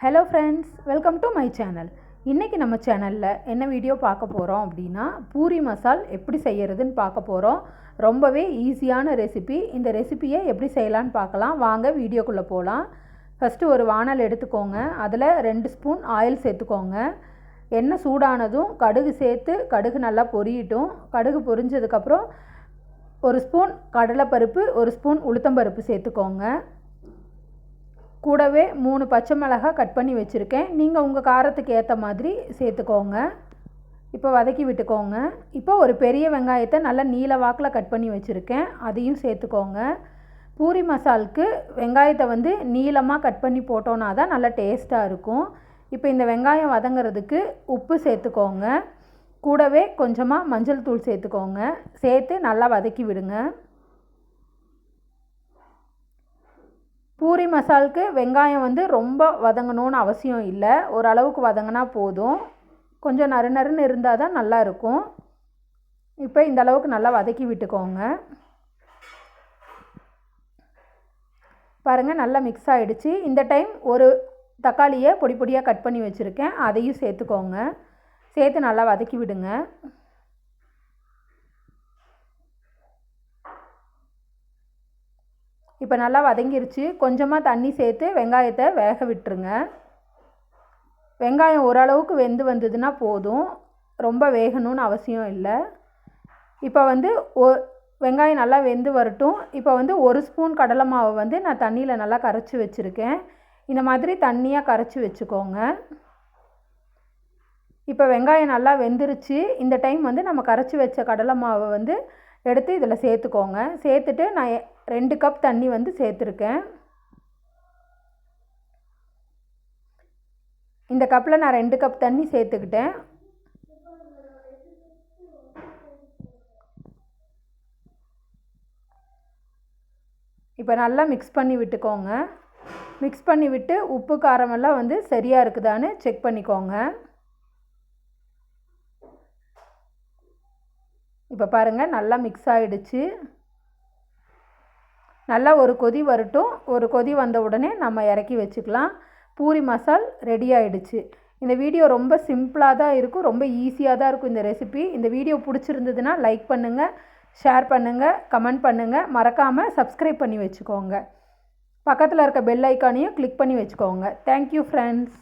Hello friends welcome to my channel இன்றைக்கி நம்ம சேனலில் என்ன வீடியோ பார்க்க போகிறோம் அப்படின்னா பூரி மசால் எப்படி செய்கிறதுன்னு பார்க்க போகிறோம் ரொம்பவே ஈஸியான ரெசிபி இந்த ரெசிபியை எப்படி செய்யலான்னு பார்க்கலாம். வாங்க வீடியோக்குள்ளே போகலாம் ஃபஸ்ட்டு ஒரு வானல் எடுத்துக்கோங்க. அதில் ரெண்டு ஸ்பூன் ஆயில் சேர்த்துக்கோங்க. எண்ணெய் சூடானதும் கடுகு சேர்த்து கடுகு நல்லா பொரியட்டும். கடுகு பொரிஞ்சதுக்கப்புறம் ஒரு ஸ்பூன் கடலைப்பருப்பு ஒரு ஸ்பூன் உளுத்தம்பருப்பு சேர்த்துக்கோங்க. கூடவே மூணு பச்சை மிளகாய் கட் பண்ணி வச்சுருக்கேன். நீங்கள் உங்கள் காரத்துக்கு ஏற்ற மாதிரி சேர்த்துக்கோங்க. இப்போ வதக்கி விட்டுக்கோங்க. இப்போ ஒரு பெரிய வெங்காயத்தை நல்லா நீல வாக்கில் கட் பண்ணி வச்சுருக்கேன். அதையும் சேர்த்துக்கோங்க. பூரி மசாலுக்கு வெங்காயத்தை வந்து நீளமாக கட் பண்ணி போட்டோன்னா தான் நல்லா டேஸ்ட்டாக இருக்கும். இப்போ இந்த வெங்காயம் வதங்கிறதுக்கு உப்பு சேர்த்துக்கோங்க. கூடவே கொஞ்சமாக மஞ்சள் தூள் சேர்த்துக்கோங்க. சேர்த்து நல்லா வதக்கி விடுங்க. பூரி மசாலுக்கு வெங்காயம் வந்து ரொம்ப வதங்கணும்னு அவசியம் இல்லை. ஓரளவுக்கு வதங்கினா போதும். கொஞ்சம் நறு நறுன்னு இருந்தால் தான் நல்லா இருக்கும். இப்போ இந்த அளவுக்கு நல்லா வதக்கி விட்டுக்கோங்க. பாருங்கள் நல்லா மிக்ஸ் ஆகிடுச்சு இந்த டைம் ஒரு தக்காளியை பொடி பொடியாக கட் பண்ணி வச்சுருக்கேன். அதையும் சேர்த்துக்கோங்க. சேர்த்து நல்லா வதக்கி விடுங்க. இப்போ நல்லா வதங்கிருச்சு. கொஞ்சமாக தண்ணி சேர்த்து வெங்காயத்தை வேக விட்டுருங்க. வெங்காயம் ஓரளவுக்கு வெந்து வந்ததுன்னா போதும். ரொம்ப வேகணும்னு அவசியம் இல்லை. இப்போ வந்து ஒ வெங்காயம் நல்லா வெந்து வரட்டும். இப்போ வந்து ஒரு ஸ்பூன் கடலை மாவை வந்து நான் தண்ணியில் நல்லா கரைச்சி வச்சுருக்கேன். இந்த மாதிரி தண்ணியாக கரைச்சி வச்சுக்கோங்க. இப்போ வெங்காயம் நல்லா வெந்துருச்சு. இந்த டைம் வந்து நம்ம கரைச்சி வச்ச கடலை மாவை வந்து எடுத்து இதில் சேர்த்துக்கோங்க. சேர்த்துட்டு நான் ரெண்டு கப் தண்ணி வந்து சேர்த்துருக்கேன். இந்த கப்பில் நான் ரெண்டு கப் தண்ணி சேர்த்துக்கிட்டேன். இப்போ நல்லா மிக்ஸ் பண்ணி விட்டுக்கோங்க. மிக்ஸ் பண்ணி விட்டு உப்பு காரமெல்லாம் வந்து சரியாக இருக்குதான்னு செக் பண்ணிக்கோங்க. இப்போ பாருங்கள் நல்லா மிக்ஸ் ஆகிடுச்சு நல்லா ஒரு கொதி வரட்டும். ஒரு கொதி வந்த உடனே நம்ம இறக்கி வச்சுக்கலாம். பூரி மசால் ரெடி ஆகிடுச்சு இந்த வீடியோ ரொம்ப சிம்பிளாக தான் இருக்கும். ரொம்ப ஈஸியாக தான் இருக்கும் இந்த ரெசிபி இந்த வீடியோ பிடிச்சிருந்ததுன்னா லைக் பண்ணுங்கள் ஷேர் பண்ணுங்கள் கமெண்ட் பண்ணுங்கள் மறக்காமல் சப்ஸ்கிரைப் பண்ணி வச்சுக்கோங்க. பக்கத்தில் இருக்க பெல் ஐக்கானையும் கிளிக் பண்ணி வச்சுக்கோங்க. Thank you friends